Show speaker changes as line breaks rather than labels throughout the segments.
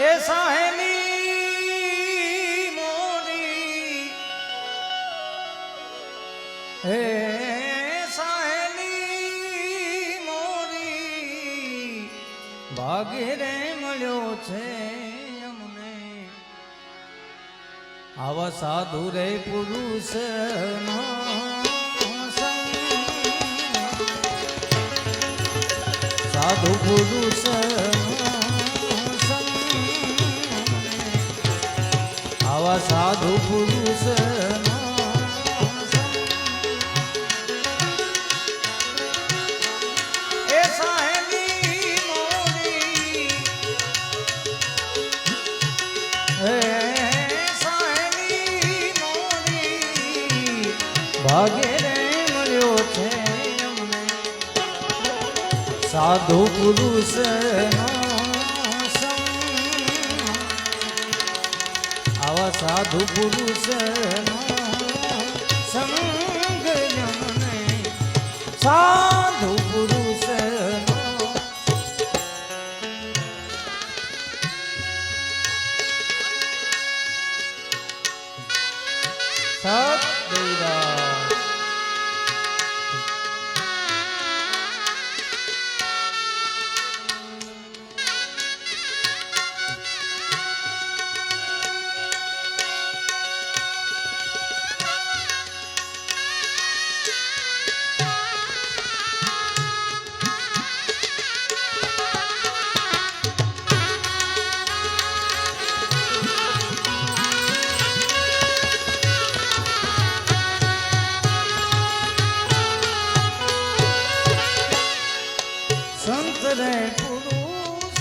એ સાહેલી મોરી હે સાહેલી મોરી ભાગે મળ્યો છે અમને. આવા સાધુ રે પુરુષ સાધુ પુરુષ આવા સાધુ પુરુષ ભાગે રે મળ્યો સાધુ પુરુષ આવા સાધુ પુરુષ સંગ જમને સાધુ પુરુષ સદૈરા સંત પુરુષ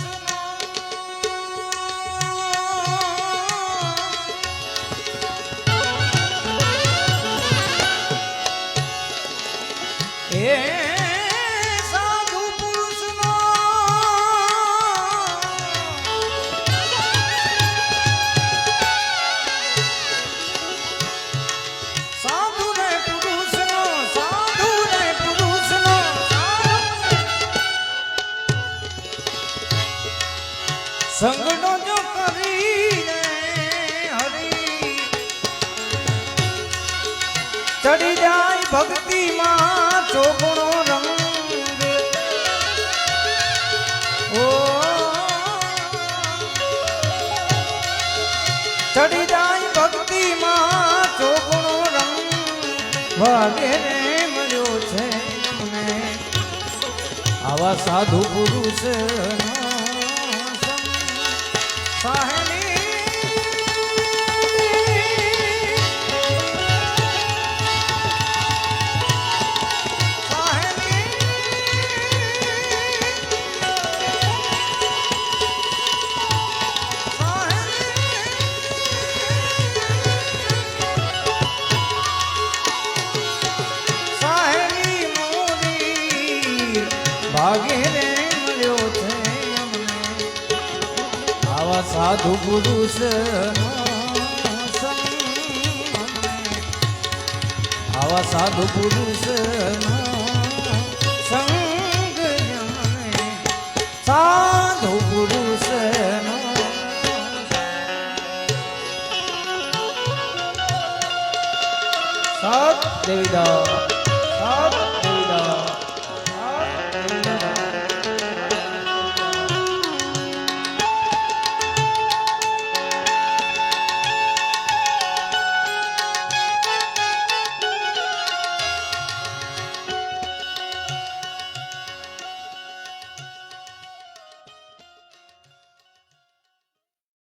એ ભક્તિમાં ચોગણો રંગ. ઓ. ચડી જાય ભક્તિમાં ચોગણો મળ્યો છે આવા સાધુ પુરુષ સાહેલી ભાગે રે મળ્યો છે આવા સાધુ પુરુષ આવા સાધુ પુરુષ સંગ સાધુ પુરુષ સત દેવીદાસ